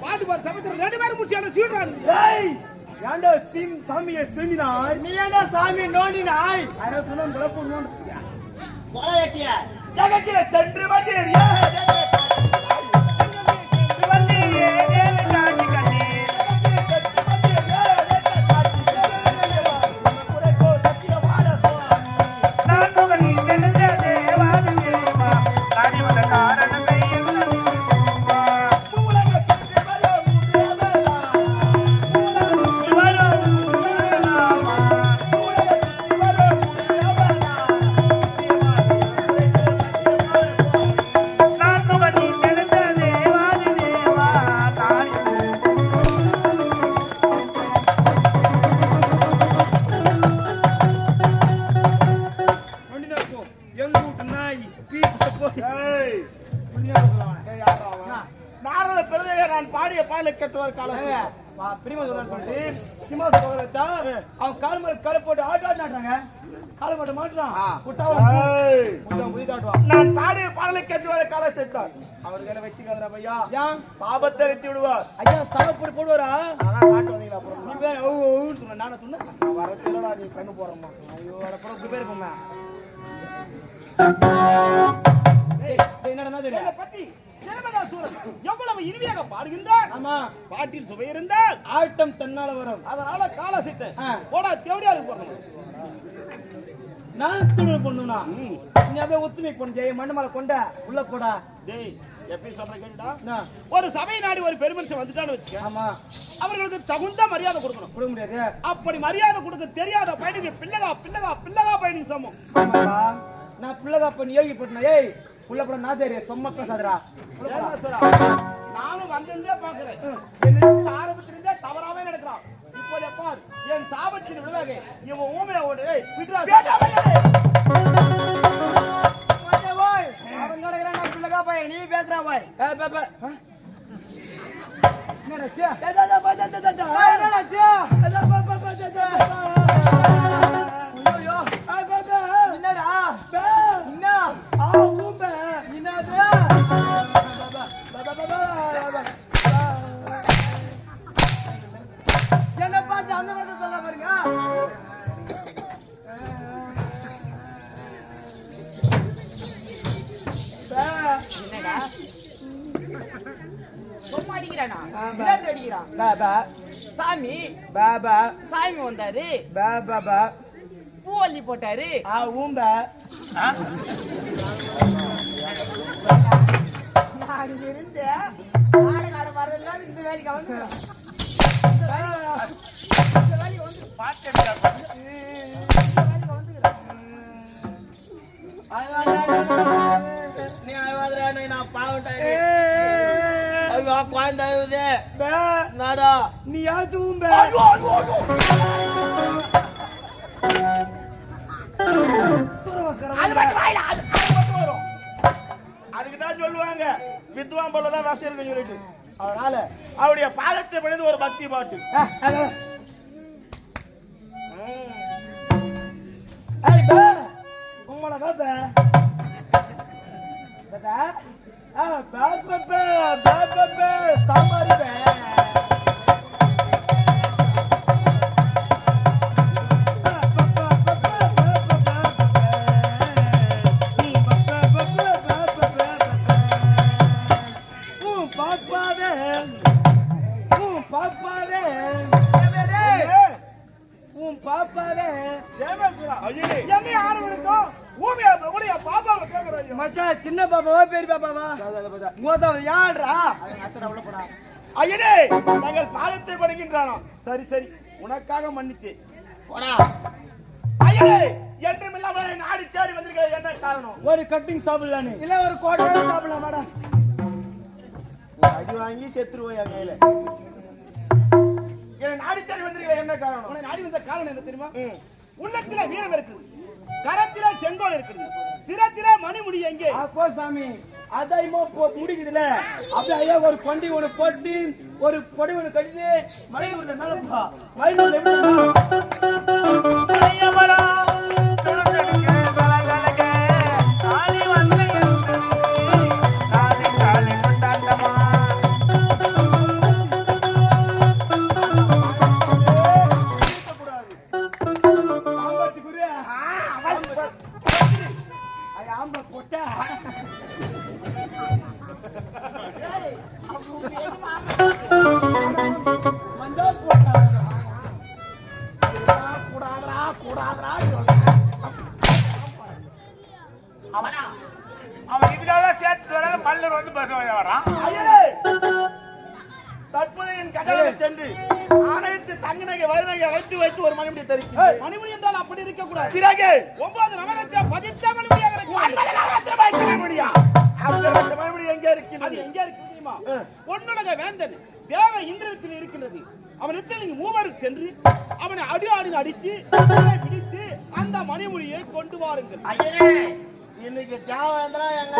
பாட்டு ரெண்டு பேரும் முடிச்சான சீடுறாங்க டேய் ஏன்டா சீம் சாமியை செஞ்சினாய் நீ ஏன்டா சாமி நோண்டினாய்? அரே சொன்ன குழப்பம் நோண்டு கொலை வெட்டிய. ஜகத்தில சென்று வந்தீர் பிரிமா சொல்லிட்டு சிம்மா சொல்ல வச்சா அவன் கால் மேல காலை போட்டு ஆட்டு ஆட்டு ஆடுறாங்க காலை போட்டு மாட்டுறான். குட்டா ஏய். குட்டா நான் பாடிய பாடலை கேட்டுவார் காலம் செத்தார் அவர்களை வச்சுக்காதரா பையா? ஏன்? சாபத்தை விடுவார். ஐயா சாப்பிடு போடுவாரா? அதான் சாட்டு வந்தீங்களா அப்புறம்? நீ வேற ஓ ஓன்னு சொன்ன சொன்னேன் நீ கண்ணு போறோமா ஐயோ அப்புறம் டேய் டேய், என்னடா தெரியும் என்னை பத்தி? சூரன் எவ்வளவு இனிமையாக பாடுகின்றார் ஆமா. பாட்டில் சுவை இருந்தால் ஆட்டம் தன்னால வரும். அதனால கால சித்த. போடா தேவடியா போறோம் நான் துணை பண்ணுனா நீ அப்படியே ஒத்துமை பண்ணு ஜெய மண்ணு கொண்ட உள்ள போடா. டேய் எப்படி சொல்ற என்ன? ஒரு சபை நாடி ஒரு பெருமனுஷன் வந்துட்டான்னு வச்சுக்க ஆமா. அவர்களுக்கு தகுந்த மரியாதை கொடுக்கணும். கொடுக்க முடியாது. அப்படி மரியாதை கொடுக்க தெரியாத பையனுக்கு பிள்ளைகா பிள்ளைகா பிள்ளைகா பையனுக்கு சமம். நான் பிள்ளைகா பண்ணி யோகி போட்டேன் ஏய். உள்ள போட நான் தெரியும் சும்மா. ஏமாத்துறா. நானும் வந்திருந்தே பாக்குறேன். ஆரம்பத்திலிருந்தே தவறாவே நடக்கிறான். இப்போது பார் என் சாபத்தின் விளைவாக இவன் ஊமையா ஓடு. விட்றா அவன் கிடக்குறான், நான் பிள்ளைகா பையன், நீ பேசுறா பாய். என்னடாச்சு? என்னடாச்சு? என்னடா? சும்மா அடிக்கிறானா அடிக்கிறான் பாபா. சாமி. பாபா. சாமி வந்தாரு. பாபா பூ அள்ளி போட்டாரு. ஆ ஊம்பா. இங்க இருந்து ஆடு காடு வரல இந்த வேலைக்கு வந்து இந்த வேலைக்கு வந்து நீ அழுவாதடா, நான். ஐயோ, குழந்தை அழுவுது. நாடா. நீ யாச்சு ஊம்ப ஐயோ, ஐயோ, ஐயோ. அது மட்டும் வாயில, அது அது மட்டும் வரும். அதுக்கு தான் சொல்லுவாங்க வித்வான் போல தான் விஷம் இருக்குன்னு சொல்லிட்டு அதனால அவருடைய பாதத்தை பணிந்து ஒரு பக்தி பாட்டு ஆ பாப்பா பே பாப்பா சாம்பார் பே உன் பாப்பாவே. என்ன ஆரம்பிக்கும் ஊமியா ஊழியா பாப்பாவை கேக்குறாங்க மச்சான் சின்ன பாப்பாவா பெரிய பாப்பாவா? மூத்தவ யாழ்ரா ஐயனே நாங்கள் பாதத்தை படுகின்றானா சரி சரி. உனக்காக மன்னித்தேன். போடா. ஐயனே என்றும் இல்லாமல் நாடி வந்திருக்க என்ன காரணம்? ஒரு கட்டிங் சாப்பிடலான்னு இல்ல ஒரு கோட்டை சாப்பிடலாம் மேடம் அடி வாங்கி செத்துருவோம் என் கையில. என்ன காரணம்? உன்னை நாடி வந்த காரணம் என்ன தெரியுமா? உள்ளத்திலே வீரம் இருக்குது கரத்திலே செங்கோல் இருக்குது. சிரத்திலே மணிமுடி எங்கே? அப்போ சாமி போ- முடிக்குதுல. அப்படியே ஒரு கொண்டி ஒண்ணு போட்டு ஒரு பொடி ஒண்ணு கட்டிட்டு மலை மேல மலை அவனா அவன் இதுக்காக சேர்த்து வர மல்லர் வந்து பஸ் வரான். தற்போது என் கட்டளை சென்று ஆணையத்து தங்கநகை வருநகை வைத்து வைத்து ஒரு மணிமுடி தரிக்கும் ஏய். மணிமுடி என்றால் அப்படி இருக்க கூடாது பிறகு? ஒன்பது நவரத்தின பதித்த மணிமுடியாக இருக்க மணிமுடியா? அப்பேற்பட்ட மணிமுடி எங்கே அது இருக்கிறது எங்க இருக்கு தெரியுமா? ஆ. பொன்னுலக வேந்தன் தேவ இந்திரத்தில் இருக்கின்றது. அவனிடத்தில் நீங்க மூவர் சென்று அவனை அடி ஆடின அடித்து பிடித்து அந்த மணிமுடியை கொண்டு வாருங்கள். ஐயனே இன்னைக்கு தேவேந்திரா எங்க?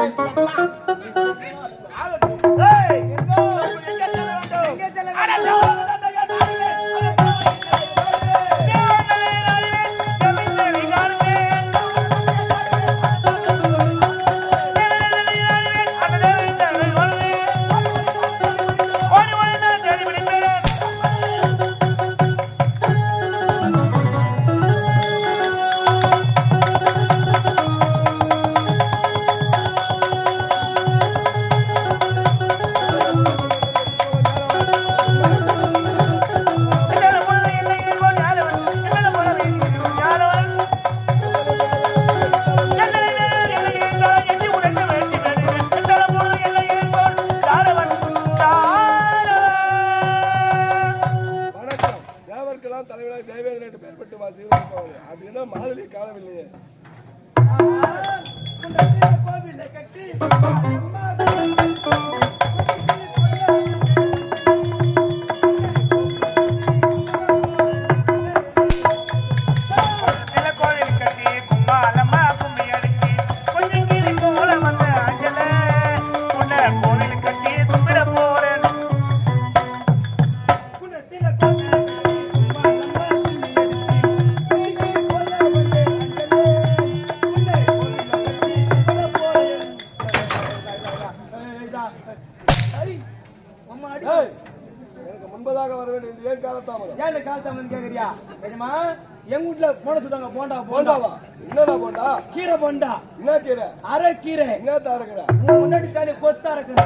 போட சொல்றாங்க போண்டா போண்டாவா? என்னடா போண்டா? கீரை போண்டா. என்ன கீரை? அரை கீரை. என்ன தாரக்கிற? முன்னாடி தாலி கொத்தா இருக்குது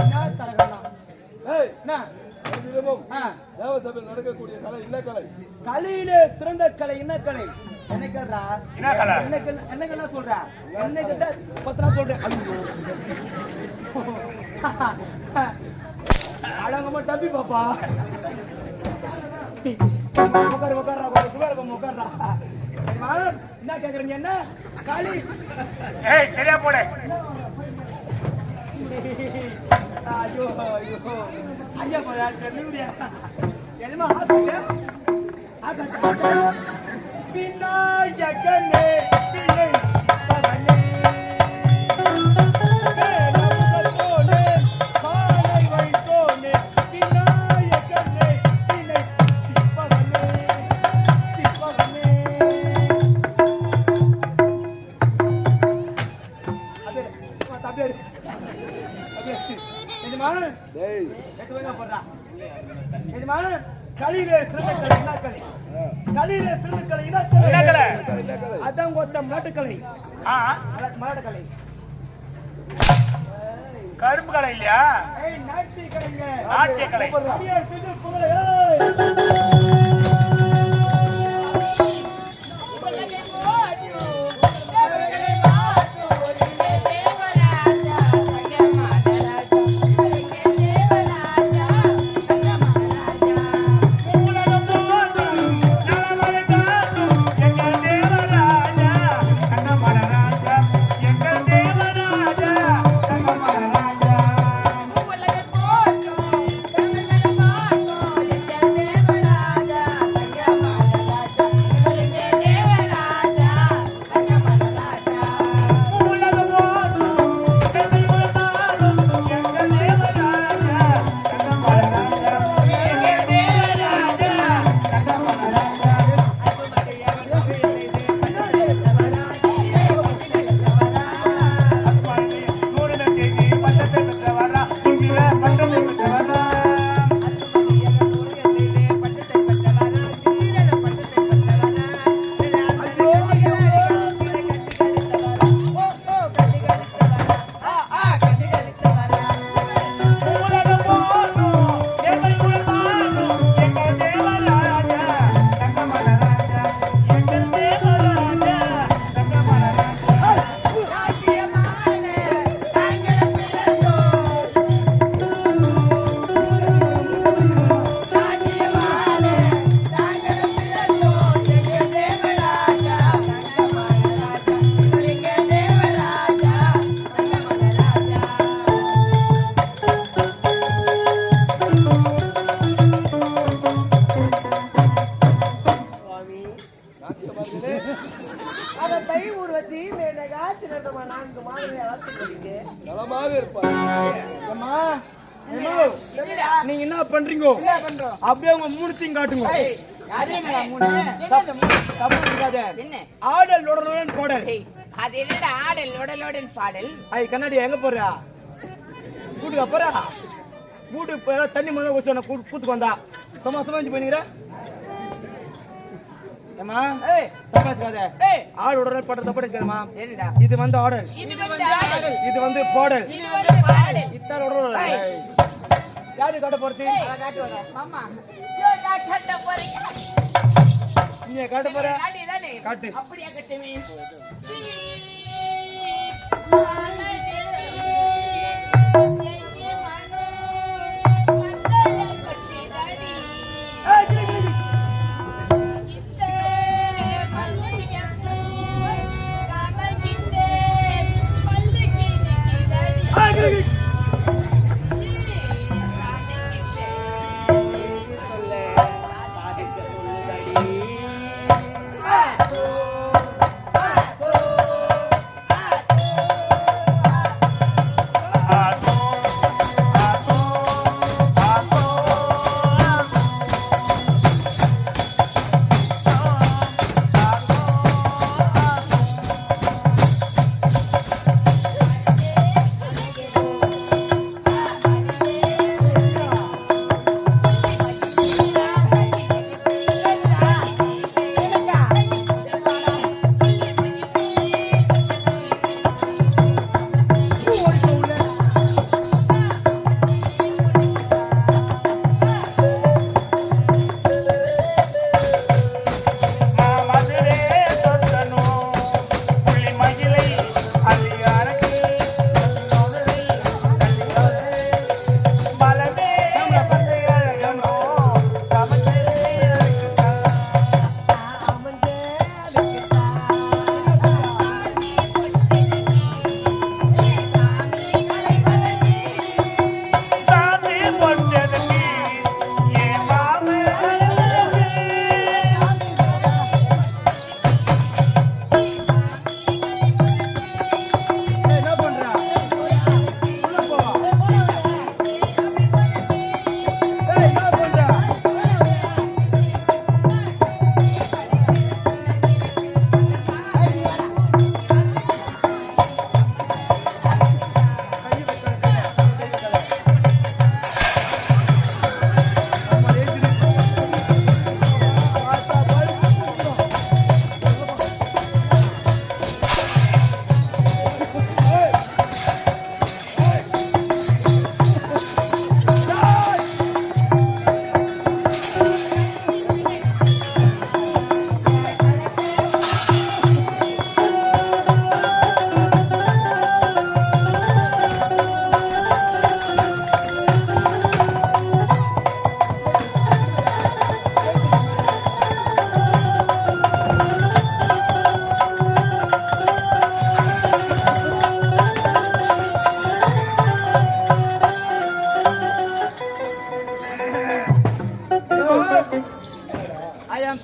என்ன தரகலாம் ஏய் என்ன? தேவசபையில் நடக்கக்கூடிய கலை என்ன கலை? கலையிலே சிறந்த கலை என்ன கலை? என்ன கேள்றா என்ன கலை? என்ன கலை- என்ன கலை சொல்ற? என்ன கேட்டா பத்திரா சொல்றேன் ஐயோ. அழகமா டப்பி பாப்பா. உட்காரு உட்காரு உட்கார்றா தெரியுமா? என்ன கேக்குறீங்க என்ன? களி. ஏய் சரியா போடு. ஐயோ ஐயோ. ஐயா போயா தெரியுமா என்னமா ஆகட்ட ஆகட்ட விநாயகனே பிள்ளை களியிலே சிறந்த கலை என்ன கலை களியிலே சிறந்த கலை என்ன என்ன கலை? கலை என்ன கலை அதான் கொத்த மாட்டுக்கலை ஆ? மாட்டுக்கலை கரும்பு கடை இல்லையா? ஏய் நாட்டி கலைங்க நாட்டிய கலை உங்க மூணுத்தையும் காட்டுங்க. ஏய், அதே மேல மூணு? தப்பு இருக்காதே என்ன? ஆடல் உடனுடன் போடல். ஏய், அது ஆடல் உடலுடன் பாடல்? ஐ கண்ணாடி எங்க போறா? கூட்டுக்கா போறா? கூட்டு போய் தண்ணி முதல்ல கூட்டு கூத்துக்கு வந்தா. சும்மா சும்மா பண்ணிக்கிற ஏமா ஏய், தப்பாச்சுக்காத ஏய், ஆடு உடனே போட்ட தப்பாச்சுக்காதமா இது வந்து ஆடல். இது வந்து ஆடல். இது வந்து போடல். இது வந்து பாடல். இத்தான் உடனே யாரு காட்ட போறது? நீ காட்ட போற காட்டு தானே காட்டு. அப்படியே கட்டுமே?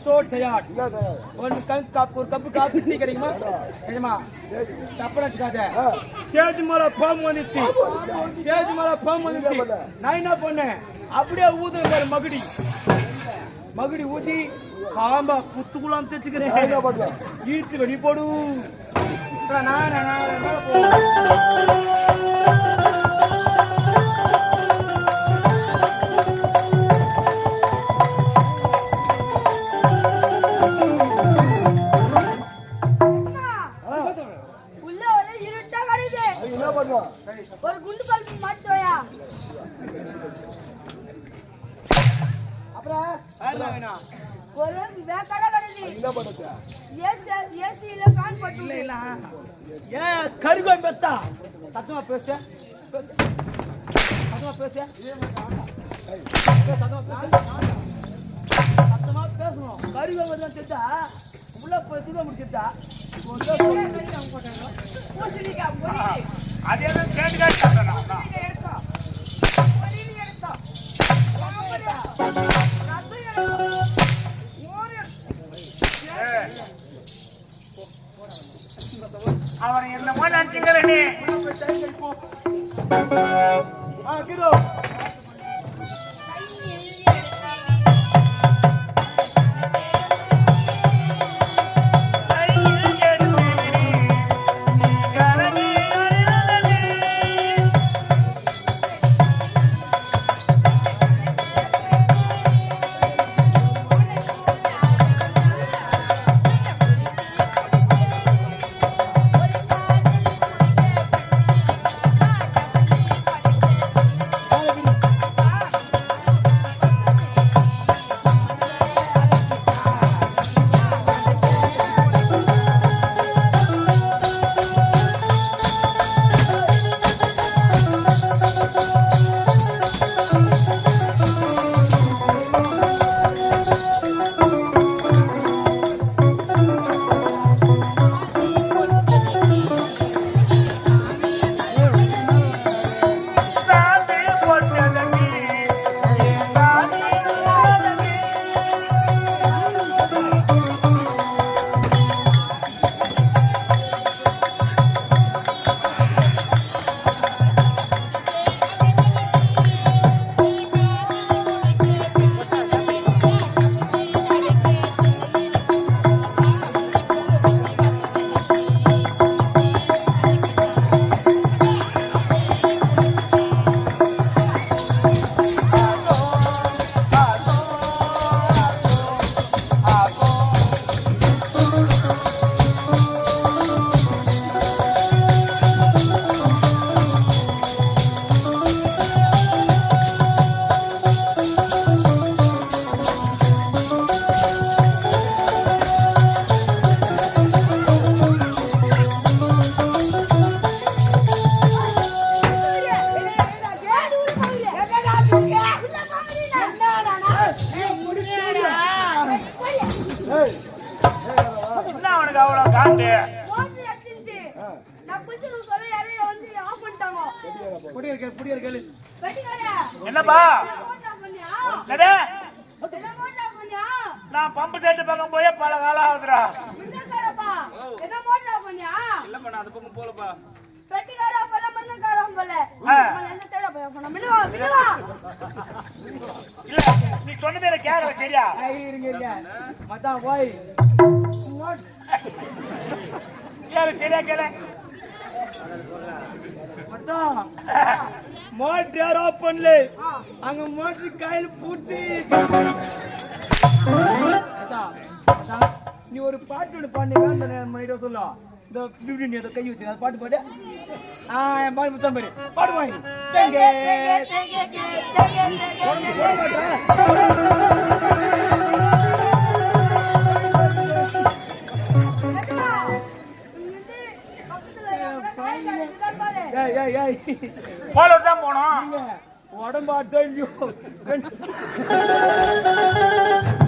So tired. என்ன தயார் ஒரு கப் ஒரு கப்பு காபி டீ கிடைக்குமா நிஜமா தப்பு நினைச்சுக்காத ஸ்டேஜ் மேல பாம்பு வந்துச்சு. ஸ்டேஜ் மேல பாம்பு வந்துச்சு. நான் என்ன பண்ணேன்? அப்படியே ஊதுன பாரு மகுடி. மகுடி ஊதி பாம்பா புத்துக்குலாம் தைச்சுக்கிறேன் ஈத்து வெடி போடு. நான் ஒரு குண்டு பல்பு மாட்டுவையா அப்புறம். ஒரு கிடையுது பண்றது ஏசி ஏசியில ஃபேன் போட்டு ஏன் கருகோய் பெத்தா? சத்தமா பேச. சத்தமா பேச. சத்தமா பேசு. சத்தமா பேசணும். கருகோய் தெரிஞ்சா போய் தூக்க முடிச்சிட்டா. அதே தான் கேட்டுக்காட்டு காட்டுறேன் நான். இல்ல நீ சொன்னது எனக்கு கேட்கல சரியா? இருங்க இருங்க. மச்சான் போய். கேளு சரியா கேளு? மச்சான் மோட்டர் யார் ஆஃப் பண்ணல. அங்க மோட்டர் கையில பூச்சி. நீ ஒரு பாட்டு ஒன்று பாடு வேண்டாம் மணிட்ட சொல்லலாம் இந்த இப்படி ஏதோ கை வச்சு அந்த பாட்டு பாடு. ஆ என் பாடு முத்தம் பாரு பாடு. வாங்கி தேங்க ஏய் ஏய் ஏய். போல தான் போனோம் உடம்பாட்டோ இல்லையோ?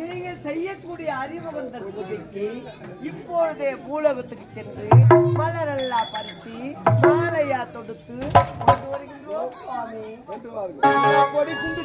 நீங்கள் செய்யக்கூடிய அறிமுகந்தர் பூஜைக்கு இப்பொழுதே பூலகத்துக்கு சென்று மலரெல்லாம் பறித்து மாலையா தொடுத்து கொண்டு வருகின்றோம் சுவாமி கொண்டு வாருங்க கொடி குண்டு